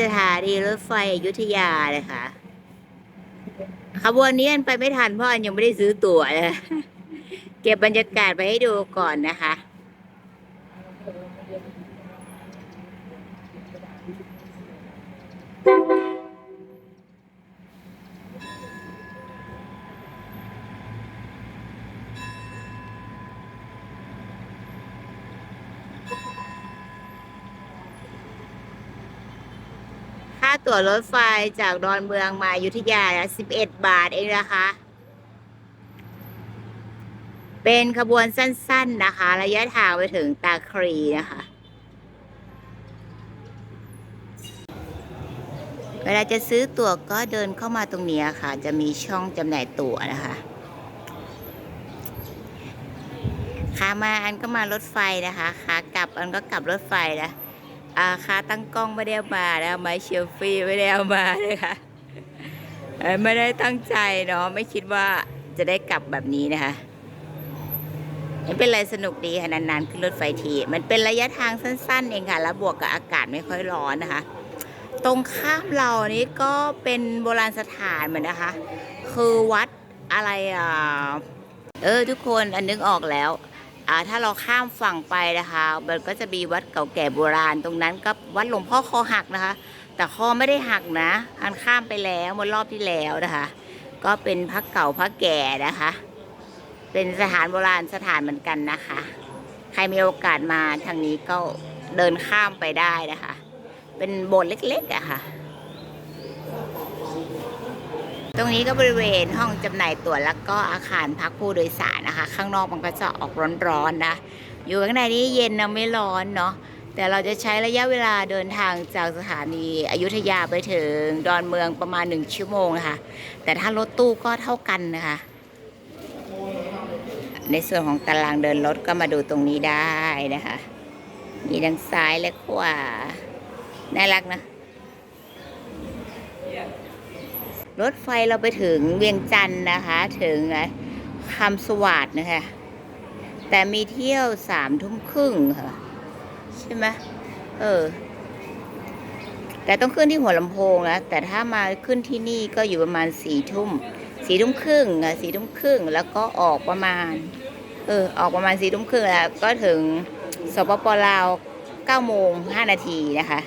สถานีรถไฟอยุธยาเลยค่ะ ขบวนนี้อันไปไม่ทันเพราะอันยังไม่ได้ซื้อตั๋วเลยเก็บบรรยากาศไปให้ดูก่อนนะคะ ตั๋วรถไฟจากดอนเมืองมายุธยาสิบเอ็ดบาทเองนะคะ เป็นขบวนสั้น ๆนะคะ ระยะทางไปถึงตาครีนะคะ เวลาจะซื้อตั๋วก็เดินเข้ามาตรงนี้ค่ะ จะมีช่องจำหน่ายตั๋วนะคะขามาอันก็มารถไฟนะคะขากลับอันก็กลับรถไฟนะ อาคาตั้งกล้องไม่ได้ามาแล้วไม้เชลฟี่ไม่ได้เอามาเลยค่ะไม่ได้ตั้งใจเนาะไม่คิดว่าจะได้กลับแบบนี้นะคะไม่เป็นไรสนุกดีค่ะนานๆขึ้นรถไฟที มันเป็นระยะทางสั้น ๆ เองค่ะ แล้วบวกกับอากาศไม่ค่อยร้อนนะคะ ตรงข้ามเรานี่ก็เป็นโบราณสถานเหมือนนะคะ คือวัดอะไรอะเออทุกคนอันนึกออกแล้ว ถ้าเราข้ามฝั่งไปนะคะมันก็จะมีวัดเก่าแก่โบราณตรงนั้นก็วัดหลวงพ่อคอหักนะคะ แต่คอไม่ได้หักนะ อันข้ามไปแล้วเมื่อรอบที่แล้วนะคะ ก็เป็นพระเก่าพระแก่นะคะ เป็นสถานโบราณสถานเหมือนกันนะคะ ใครมีโอกาสมาทางนี้ก็เดินข้ามไปได้นะคะ เป็นโบสถ์เล็กๆอะค่ะ รงนี้ก็บริเวณห้องจำหน่ายตั๋วแล้วก็อาคารพักผู้โดยสารนะคะ ข้างนอกมันก็จะออกร้อนๆนะ อยู่ข้างในนี้เย็นนะไม่ร้อนเนาะแต่เราจะใช้ระยะเวลาเดินทางจากสถานีอยุธยาไปถึงดอนเมืองประมาณหนึ่งชั่วโมงนะคะแต่ถ้ารถตู้ก็เท่ากันนะคะ ในส่วนของตารางเดินรถก็มาดูตรงนี้ได้นะคะ มีทั้งซ้ายและขวาน่ารักนะ รถไฟเราไปถึงเวียงจันทร์นะคะ ถึงคำสวัสดนะคะ แต่มีเที่ยวสามทุ่มครึ่งค่ะ ใช่ไหมเออ แต่ต้องขึ้นที่หัวลำโพงนะแต่ถ้ามาขึ้นที่นี่ก็อยู่ประมาณสี่ทุ่มสี่ทุ่มครึ่งอะสี่ทุ่มครึ่งแล้วก็ออกประมาณ เออ ออกประมาณสี่ทุ่มครึ่งแล้วก็ถึงสปปลาวเก้าโมงห้านาทีนะคะ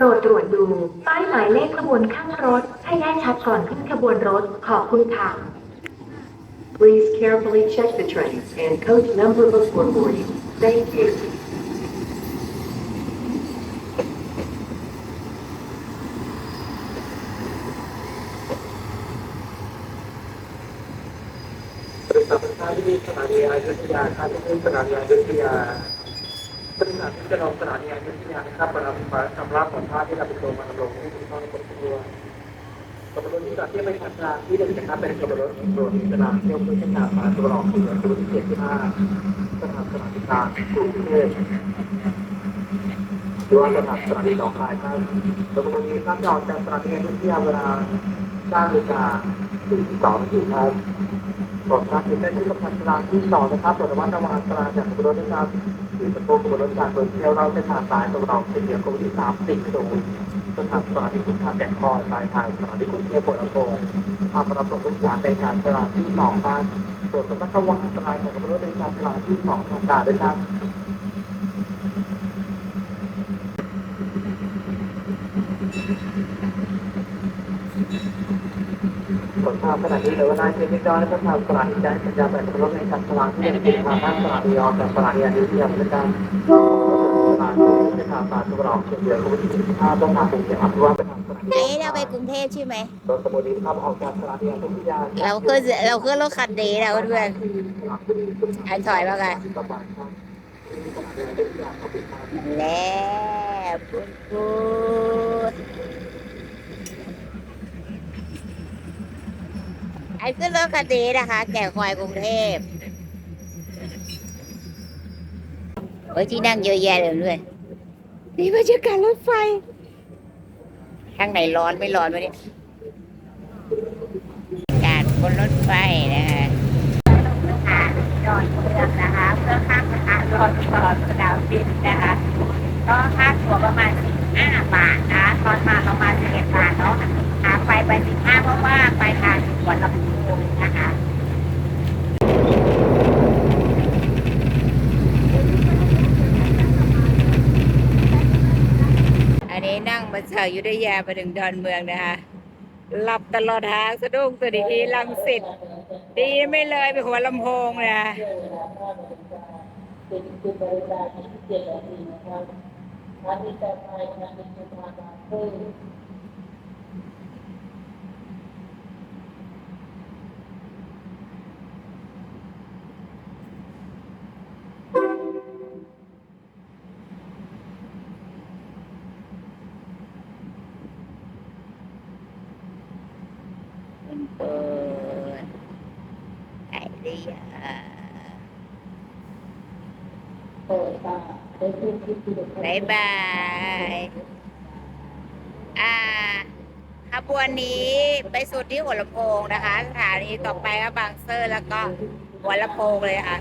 ปรดตรวจดู ป้ายหมายเลขขบวนข้างรถ ให้แน่ชัดก่อนขึ้นขบวนรถ ขอบคุณค่ะ Please carefully check the train and coach number before boarding. Thank you. บริษัทท่าที่สถานีอยุธยาท่าที่สถานีอยุธยา บริษัทที่จะลงสถานีอยุธยานะครับประนำฟ้าชำระของท่าที่เราไปลงมาลงที่ถูกต้องบนตัวกระบวนการที่ไปทำงานที่หนึ่งนะครับเป็นกระบวนการโดยสนามเที่ยวเพื่อการมาตัวรองที่กระบวที่เจ็ดที่ห้าสถานสถานการกรุงเทพหรือว่าสถานสถานีหนองคายครับกระบวนการข้ามจอดจากสถานีอยุธยาเวลา9นาฬิกาถึง2นาทีครับ โปรดครับในที่สำคัญกลางที่สองนะครับโปรดระมัดระวังอันตรายจากบวนรถนะครับหรือประตูขบวนรถจากโดเที่ยวเราเส้นทางสายตรงเราเป็นเหนือกรมที่สามสิบกิโลเส้นทางสถานีคุณทางแก่งคอสายทางสถานีกรุณเทพปวดอโศกทำประตูทุกอย่างในการตลาดที่สองบ้านโปรดระมัดระวังอันตรายจากขบวนรถในการตลาดที่สองทางการด้วยครับ ผลทางขณะนี้เหลือเวลาเพียงเล็กน้อยและทางตลาดที่ได้สัญญาณแบบขบวนรถในการตลาดที่เป็นทิศทางด้านตลาดยอมจากตลาดยานิเทียมด้วยกันทางที่ทางสารตุลาเชียงเดือนคุณที่สิบห้าต้องการปลูกเสียงอัพว่าไปทางสถานีเอ๊ะเราไปกรุงเทพใช่ไหมรถสมุทรครับออกจากสถานีทุกยาเราขึ้นเราขึ้นรถคันนี้แล้วเพื่อนอันถอยมากันแล้วปุ๊บปุ๊บ ไอ้ขึ้นรถคันนี้นะคะ แก่ควายกรุงเทพโอ้ยที่นั่งเยอะแยะเลยเพื่อนนี่บรรยากาศรถไฟข้างในร้อนไม่ร้อนวะเนี่ยอากาศบนรถไฟนะคะผ่านดอนเมืองนะคะ เพื่อข้าม ย็นนะคะ ก็ค่าตั๋วประมาณ 15 บาทนะตอนมาประมาณ11บาทเนาะขาไปไป 15 เพ ราะว่าไปทางหัวลำโพงนะคะอันนี้นั่งมาจากอยุธยามาถึงดอนเมืองนะคะหลับตลอดทางสะดุ้งตื่นอีกทีลังสิตดีไม่เลยไปหัวลำโพงนะ ไอเดียบายบาย อ่า ขบวนนี้ไปสุดที่หัวลำโพงนะคะ สถานีต่อไปก็บางเซอร์แล้วก็หัวลำโพงเลยค่ะ